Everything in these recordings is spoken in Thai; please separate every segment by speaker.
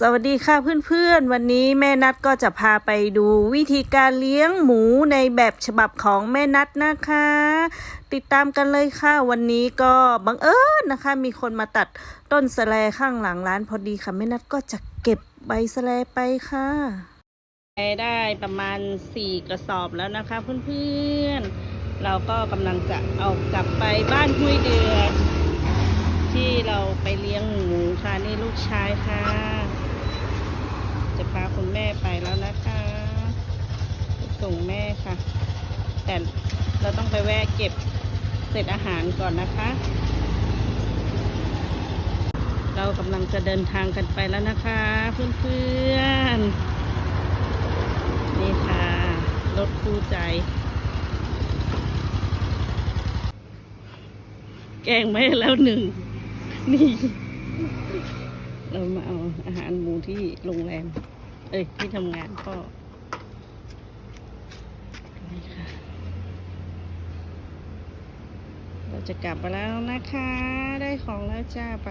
Speaker 1: สวัสดีค่ะเพื่อนๆ วันนี้แม่นัดก็จะพาไปดูวิธีการเลี้ยงหมูในแบบฉบับของแม่นัดนะคะ ติดตามกันเลยค่ะ วันนี้ก็บังเอิญนะคะ มีคนมาตัดต้นสแลข้างหลังร้านพอดีค่ะ แม่นัดก็จะเก็บใบสแลไปค่ะได้ประมาณ 4 กระสอบแล้วนะคะเพื่อนๆ เราก็กำลังจะเอากลับไปบ้านห้วยเดือดที่เราไปเลี้ยงหมูค่ะนี่ลูกชายค่ะ จะพาคุณแม่ไปแล้วนะคะส่งแม่ค่ะ แต่เราต้องไปแวะเก็บเศษอาหารก่อนนะคะ เรากำลังจะเดินทางกันไปแล้วนะคะ เพื่อนๆ นี่ค่ะ รถคู่ใจ แกล้งแม่แล้วหนึ่ง นี่ เรามาเอาอาหารหมูที่โรงแรม เอ้ย ที่ทำงานพ่อนี่ค่ะ เราจะกลับมาแล้วนะคะ ได้ของแล้วจ้าไป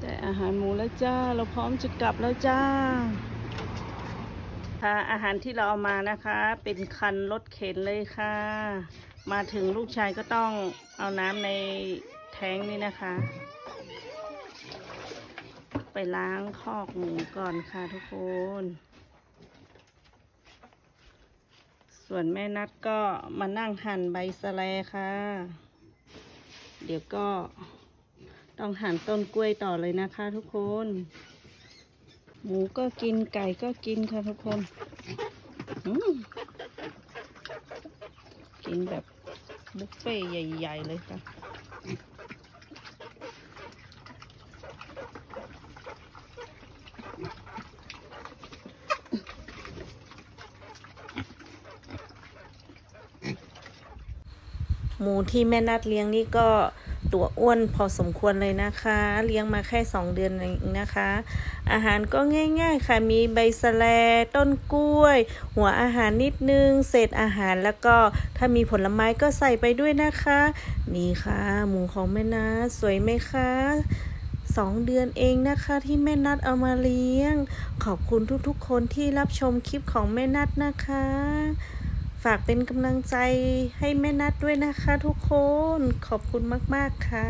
Speaker 1: ได้อาหารหมูแล้วจ้า เราพร้อมจะกลับแล้วจ้า คะ อาหารที่เราเอามานะคะ เป็นคันรถเข็นเลยค่ะ มาถึงลูกชายก็ต้องเอาน้ำในแท้งนี่นะคะ ไปล้างคอกหมูก่อนค่ะทุกคน ส่วนแม่นัดก็มานั่งหั่นใบสะแลค่ะ เดี๋ยวก็ต้องหั่นต้นกล้วยต่อเลยนะคะทุกคน หมูก็กินไก่ก็กินค่ะทุกคนกินแบบบุฟเฟ่ต์ใหญ่ ๆ เลยค่ะหมูที่แม่นัดเลี้ยงนี่ก็ ตัวอ้วนพอสมควรเลยนะคะ เลี้ยงมาแค่สองเดือนเองนะคะ อาหารก็ง่าย ๆ ค่ะมีใบสะแลต้นกล้วย หัวอาหารนิดนึง เศษอาหารแล้วก็ถ้ามีผลไม้ก็ใส่ไปด้วยนะคะ นี่ค่ะ หมูของแม่นัดสวยไหมคะสองเดือนเองนะคะที่แม่นัดเอามาเลี้ยง ขอบคุณทุกๆคนที่รับชมคลิปของแม่นัดนะคะ ฝากเป็นกำลังใจให้แม่นัดด้วยนะคะทุกคน ขอบคุณมาก ๆ ค่ะ